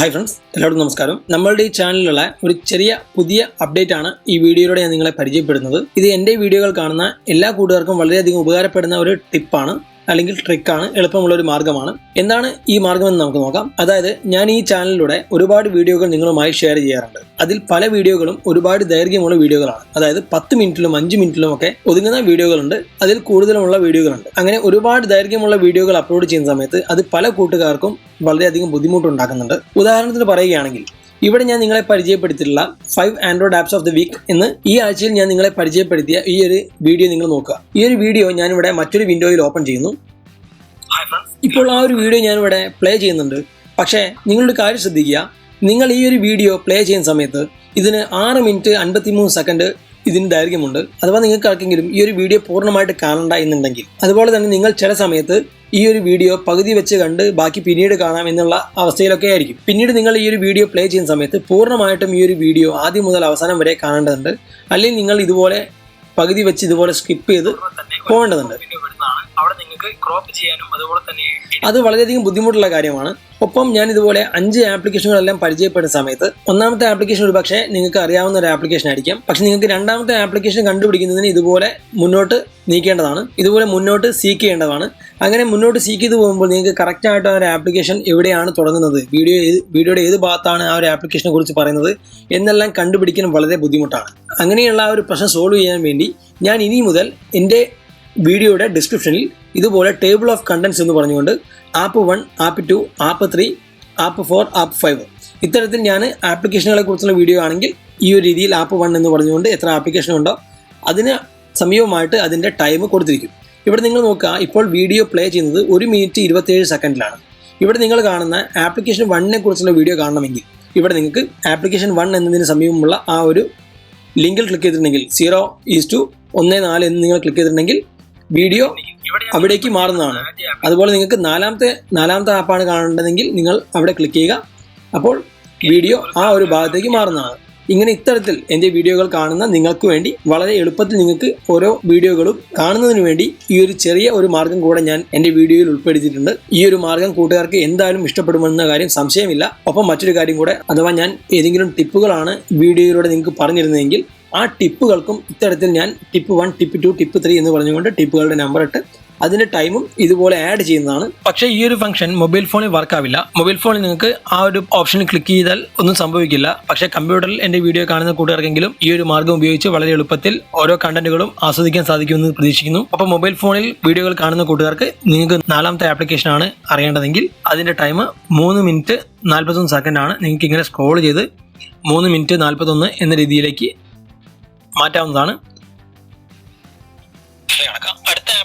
Hi friends എല്ലാവർക്കും നമസ്കാരം. നമ്മളുടെ ഈ ചാനലിലുള്ള ഒരു ചെറിയ പുതിയ അപ്ഡേറ്റ് ആണ് ഈ വീഡിയോയിലൂടെ ഞാൻ നിങ്ങളെ പരിചയപ്പെടുന്നത്. ഇത് എന്റെ വീഡിയോകൾ കാണുന്ന എല്ലാ കൂട്ടുകാർക്കും വളരെയധികം ഉപകാരപ്പെടുന്ന ഒരു ടിപ്പാണ് അല്ലെങ്കിൽ ട്രിക്കാണ് എളുപ്പമുള്ള ഒരു മാർഗമാണ് എന്താണ് ഈ മാർഗമെന്ന് നമുക്ക് നോക്കാം. അതായത് ഞാൻ ഈ ചാനലിലൂടെ ഒരുപാട് വീഡിയോകൾ നിങ്ങളുമായി ഷെയർ ചെയ്യാറുണ്ട്. അതിൽ പല വീഡിയോകളും ഒരുപാട് ദൈർഘ്യമുള്ള വീഡിയോകളാണ്. അതായത് പത്ത് മിനിറ്റിലും അഞ്ച് മിനിറ്റിലും ഒക്കെ ഒതുങ്ങുന്ന വീഡിയോകളുണ്ട്. അതിൽ കൂടുതലുമുള്ള വീഡിയോകളുണ്ട്. അങ്ങനെ ഒരുപാട് ദൈർഘ്യമുള്ള വീഡിയോകൾ അപ്ലോഡ് ചെയ്യുന്ന സമയത്ത് അത് പല കൂട്ടുകാർക്കും വളരെയധികം ബുദ്ധിമുട്ടുണ്ടാക്കുന്നുണ്ട്. ഉദാഹരണത്തിന് പറയുകയാണെങ്കിൽ ഇവിടെ ഞാൻ നിങ്ങളെ പരിചയപ്പെടുത്തിയിട്ടുള്ള five Android apps of the week എന്ന് ഈ ആഴ്ചയിൽ ഞാൻ നിങ്ങളെ പരിചയപ്പെടുത്തിയ ഈ ഒരു വീഡിയോ നിങ്ങൾ നോക്കുക. ഈ ഒരു വീഡിയോ ഞാനിവിടെ മറ്റൊരു വിൻഡോയിൽ ഓപ്പൺ ചെയ്യുന്നു. ഇപ്പോൾ ആ ഒരു വീഡിയോ ഞാനിവിടെ പ്ലേ ചെയ്യുന്നുണ്ട്. പക്ഷേ നിങ്ങളുടെ കാര്യം ശ്രദ്ധിക്കുക. നിങ്ങൾ ഈ ഒരു വീഡിയോ പ്ലേ ചെയ്യുന്ന സമയത്ത് ഇതിന് ആറ് മിനിറ്റ് അൻപത്തിമൂന്ന് സെക്കൻഡ് ഇതിന് ദൈർഘ്യമുണ്ട് അഥവാ നിങ്ങൾക്ക് ആർക്കെങ്കിലും ഈ ഒരു വീഡിയോ പൂർണമായിട്ട് കാണണ്ട എന്നുണ്ടെങ്കിൽ അതുപോലെ തന്നെ നിങ്ങൾ ചില സമയത്ത് ഈ ഒരു വീഡിയോ പകുതി വെച്ച് കണ്ട് ബാക്കി പിന്നീട് കാണാം എന്നുള്ള അവസ്ഥയിലൊക്കെ ആയിരിക്കും. പിന്നീട് നിങ്ങൾ ഈ ഒരു വീഡിയോ പ്ലേ ചെയ്യുന്ന സമയത്ത് പൂർണമായിട്ടും ഈ ഒരു വീഡിയോ ആദ്യം മുതൽ അവസാനം വരെ കാണേണ്ടതുണ്ട്. അല്ലെങ്കിൽ നിങ്ങൾ ഇതുപോലെ പകുതി വെച്ച് ഇതുപോലെ സ്കിപ്പ് ചെയ്ത് പോകേണ്ടതുണ്ട്. ക്രോപ്പ് ചെയ്യാനും അതുപോലെ തന്നെ അത് വളരെയധികം ബുദ്ധിമുട്ടുള്ള കാര്യമാണ്. ഒപ്പം ഞാൻ ഇതുപോലെ അഞ്ച് ആപ്ലിക്കേഷനുകളെല്ലാം പരിചയപ്പെടുന്ന സമയത്ത് ഒന്നാമത്തെ ആപ്ലിക്കേഷൻ ഒരു പക്ഷേ നിങ്ങൾക്ക് അറിയാവുന്ന ഒരു ആപ്ലിക്കേഷൻ ആയിരിക്കാം. പക്ഷെ നിങ്ങൾക്ക് രണ്ടാമത്തെ ആപ്ലിക്കേഷൻ കണ്ടുപിടിക്കുന്നതിന് ഇതുപോലെ മുന്നോട്ട് നീക്കേണ്ടതാണ്. ഇതുപോലെ മുന്നോട്ട് സീക്ക് ചെയ്യേണ്ടതാണ്. അങ്ങനെ മുന്നോട്ട് സീക്ക് ചെയ്ത് പോകുമ്പോൾ നിങ്ങൾക്ക് കറക്റ്റ് ആയിട്ട് ആ ഒരു ആപ്ലിക്കേഷൻ എവിടെയാണ് തുടങ്ങുന്നത്? വീഡിയോ വീഡിയോയുടെ ഏത് ഭാഗത്താണ് ആ ഒരു ആപ്ലിക്കേഷനെ കുറിച്ച് പറയുന്നത്? എന്നെല്ലാം കണ്ടുപിടിക്കാൻ വളരെ ബുദ്ധിമുട്ടാണ്. അങ്ങനെയുള്ള ആ ഒരു പ്രശ്നം സോൾവ് ചെയ്യാൻ വേണ്ടി ഞാൻ ഇനി മുതൽ എന്റെ വീഡിയോയുടെ ഡിസ്ക്രിപ്ഷനിൽ ഇതുപോലെ ടേബിൾ ഓഫ് കണ്ടൻസ് എന്ന് പറഞ്ഞുകൊണ്ട് app one app two app three app four app five ഇത്തരത്തിൽ ഞാൻ ആപ്ലിക്കേഷനുകളെ കുറിച്ചുള്ള വീഡിയോ ആണെങ്കിൽ ഈ ഒരു രീതിയിൽ ആപ്പ് വൺ എന്ന് പറഞ്ഞുകൊണ്ട് എത്ര ആപ്ലിക്കേഷൻ ഉണ്ടോ അതിന് സമീപമായിട്ട് അതിന്റെ ടൈം കൊടുത്തിരിക്കും. ഇവിടെ നിങ്ങൾ നോക്കുക ഇപ്പോൾ വീഡിയോ പ്ലേ ചെയ്യുന്നത് ഒരു മിനിറ്റ് ഇരുപത്തേഴ് സെക്കൻഡിലാണ് ഇവിടെ നിങ്ങൾ കാണുന്ന ആപ്ലിക്കേഷൻ വണ്ണിനെ കുറിച്ചുള്ള വീഡിയോ കാണണമെങ്കിൽ ഇവിടെ നിങ്ങൾക്ക് ആപ്ലിക്കേഷൻ വൺ എന്നതിന് സമീപമുള്ള ആ ഒരു ലിങ്കിൽ ക്ലിക്ക് ചെയ്തിട്ടുണ്ടെങ്കിൽ സീറോ ഈസ് ടു ഒന്ന് നാല് എന്ന് നിങ്ങൾ ക്ലിക്ക് ചെയ്തിട്ടുണ്ടെങ്കിൽ വീഡിയോ അവിടേക്ക് മാറുന്നതാണ്. അതുപോലെ നിങ്ങൾക്ക് നാലാമത്തെ നാലാമത്തെ ആപ്പാണ് കാണേണ്ടതെങ്കിൽ നിങ്ങൾ അവിടെ ക്ലിക്ക് ചെയ്യുക. അപ്പോൾ വീഡിയോ ആ ഒരു ഭാഗത്തേക്ക് മാറുന്നതാണ്. ഇങ്ങനെ ഇത്തരത്തിൽ എന്റെ വീഡിയോകൾ കാണുന്ന നിങ്ങൾക്ക് വേണ്ടി വളരെ എളുപ്പത്തിൽ നിങ്ങൾക്ക് ഓരോ വീഡിയോകളും കാണുന്നതിന് വേണ്ടി ഈ ഒരു ചെറിയ ഒരു മാർഗം കൂടെ ഞാൻ എന്റെ വീഡിയോയിൽ ഉൾപ്പെടുത്തിയിട്ടുണ്ട്. ഈ ഒരു മാർഗം കൂട്ടുകാർക്ക് എന്തായാലും ഇഷ്ടപ്പെടുമെന്ന കാര്യം സംശയമില്ല. ഒപ്പം മറ്റൊരു കാര്യം കൂടെ അഥവാ ഞാൻ ഏതെങ്കിലും ടിപ്പുകളാണ് വീഡിയോയിലൂടെ നിങ്ങൾക്ക് പറഞ്ഞിരുന്നതെങ്കിൽ ആ ടിപ്പുകൾക്കും ഇത്തരത്തിൽ ഞാൻ tip one tip two tip three എന്ന് പറഞ്ഞുകൊണ്ട് ടിപ്പുകളുടെ നമ്പർ ഇട്ട് അതിന്റെ ടൈമും ഇതുപോലെ ആഡ് ചെയ്യുന്നതാണ്. പക്ഷേ ഈ ഒരു ഫംഗ്ഷൻ മൊബൈൽ ഫോണിൽ വർക്ക് ആവില്ല. മൊബൈൽ ഫോണിൽ നിങ്ങൾക്ക് ആ ഒരു ഓപ്ഷൻ ക്ലിക്ക് ചെയ്താൽ ഒന്നും സംഭവിക്കില്ല. പക്ഷേ കമ്പ്യൂട്ടറിൽ എന്റെ വീഡിയോ കാണുന്ന കൂട്ടുകാർക്കെങ്കിലും ഈ ഒരു മാർഗം ഉപയോഗിച്ച് വളരെ എളുപ്പത്തിൽ ഓരോ കണ്ടന്റുകളും ആസ്വദിക്കാൻ സാധിക്കുമെന്ന് പ്രതീക്ഷിക്കുന്നു. അപ്പോൾ മൊബൈൽ ഫോണിൽ വീഡിയോകൾ കാണുന്ന കൂട്ടുകാർക്ക് നിങ്ങൾക്ക് നാലാമത്തെ ആപ്ലിക്കേഷൻ ആണ് അറിയേണ്ടതെങ്കിൽ അതിന്റെ ടൈം മൂന്ന് മിനിറ്റ് നാൽപ്പത്തൊന്ന് ആണ്. നിങ്ങൾക്ക് ഇങ്ങനെ സ്ക്രോൾ ചെയ്ത് മൂന്ന് മിനിറ്റ് നാൽപ്പത്തൊന്ന് എന്ന രീതിയിലേക്ക് മാറ്റാവുന്നതാണ്.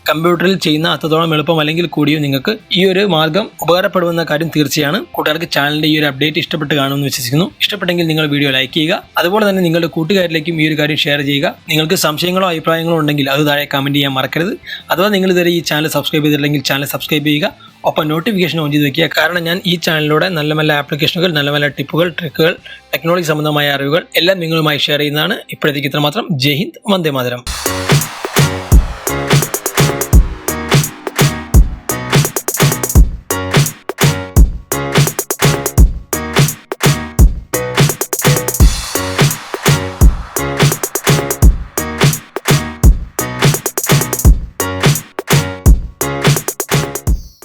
കമ്പ്യൂട്ടറിൽ ചെയ്യുന്ന അത്രത്തോളം എളുപ്പം അല്ലെങ്കിൽ കൂടിയും നിങ്ങൾക്ക് ഈ ഒരു മാർഗം ഉപകാരപ്പെടുമെന്ന കാര്യം തീർച്ചയാണ്. കൂട്ടുകാർക്ക് ചാനലിന്റെ ഈ ഒരു അപ്ഡേറ്റ് ഇഷ്ടപ്പെട്ട് കാണുമെന്ന് വിശ്വസിക്കുന്നു. ഇഷ്ടപ്പെട്ടെങ്കിൽ നിങ്ങൾ വീഡിയോ ലൈക്ക് ചെയ്യുക. അതുപോലെ തന്നെ നിങ്ങളുടെ കൂട്ടുകാരിലേക്കും ഈ ഒരു കാര്യം ഷെയർ ചെയ്യുക. നിങ്ങൾക്ക് സംശയങ്ങളോ അഭിപ്രായങ്ങളോ ഉണ്ടെങ്കിൽ അത് താഴെ കമന്റ് ചെയ്യാൻ മറക്കരുത്. അഥവാ നിങ്ങൾ ഇതുവരെ ഈ ചാനൽ സബ്സ്ക്രൈബ് ചെയ്തിട്ടില്ലെങ്കിൽ ചാനൽ സബ്സ്ക്രൈബ് ചെയ്യുക. ഒപ്പം നോട്ടിഫിക്കേഷൻ ഓൺ ചെയ്ത് വെക്കുക. കാരണം ഞാൻ ഈ ചാനലിലൂടെ നല്ല നല്ല ആപ്ലിക്കേഷനുകൾ നല്ല നല്ല ടിപ്പുകൾ ട്രിക്കുകൾ ടെക്നോളജി സംബന്ധമായ അറിവുകൾ എല്ലാം നിങ്ങളുമായി ഷെയർ ചെയ്യുന്നതാണ്. ഇപ്പോഴത്തേക്ക് ഇത്രമാത്രം. ജയ് ഹിന്ദ് വന്ദേ മാതരം.